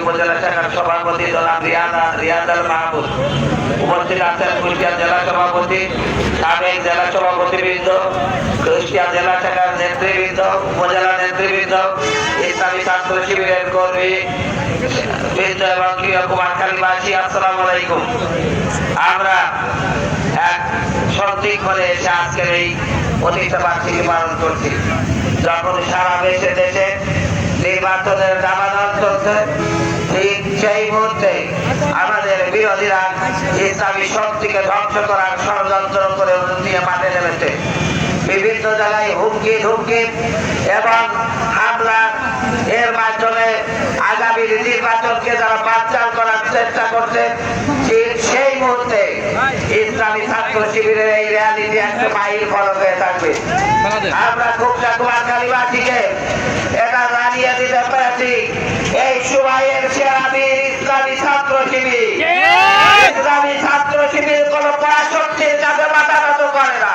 উপজেলা শাখার সভাপতি জনাব রিয়াদা, রিয়াদাল মাহমুদ উপস্থিত আছেন কুষ্টিয়া জেলা সভাপতি, সাবেক জেলা সভাপতিবৃন্দ, কুষ্টিয়া জেলা শাখার নেতৃবৃন্দ, উপজেলা নেতৃবৃন্দ, ইসলামী ছাত্র শিবিরের কর্মী নির্বাচনের দাবানল চলছে সেই মুহূর্তে আমাদের বিরোধীরা ইসলামী শক্তিকে ধ্বংস করার ষড়যন্ত্র করে নিয়ে মাঠে নেমেছে। বিভিন্ন জায়গায় হুমকি ধুমকি এবং হামলা। এর মাধ্যমে আগামী নির্বাচনকে যারা বানচাল করার চেষ্টা করছে ঠিক সেই মুহূর্তে ইসলামী ছাত্র শিবিরের এই র্যালিটি একটা মাইল ফলক হয়ে থাকবে। আমরা খুবটা কুমার কালীবাসীকে এটা জানিয়ে দিতে পেরেছি এই সুবাইয়ের সেরাবীর ইসলামী ছাত্র শিবির। ইসলামী ছাত্র শিবির কোন পরাশক্তির যাদের মাথা নত করে না।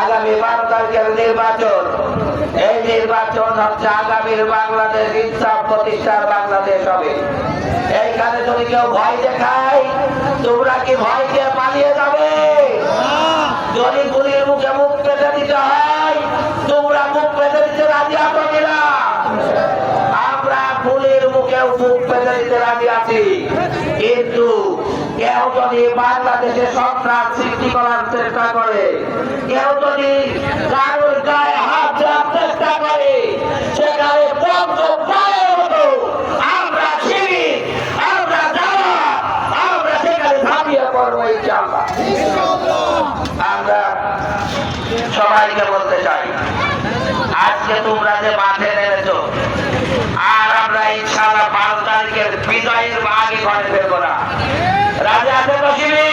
আগামী বারো তারিখের নির্বাচন। এই নির্বাচন হচ্ছে আগামীর বাংলাদেশ ইনসাফ প্রতিষ্ঠার বাংলাদেশ হবে। এইখানে যদি কেউ ভয় দেখায়, তোমরা কি ভয় পালিয়ে যাবে? যদি গুলির মুখে মুখ পেতে দিতে হয় মুখে রাজি কিন্তু কেউ যদি বাংলাদেশে সৃষ্টি করার চেষ্টা করে, কেউ যদি কারোর গায়ে হাত চেষ্টা করে আমরা আমরা সবাইকে বলতে চাই, আজকে তোমরা যে মাঠে নেমেছো ইনশাআল্লাহ 5 তারিখের বিজয়ের আগে ঘরে ফেলব না রাজা আছে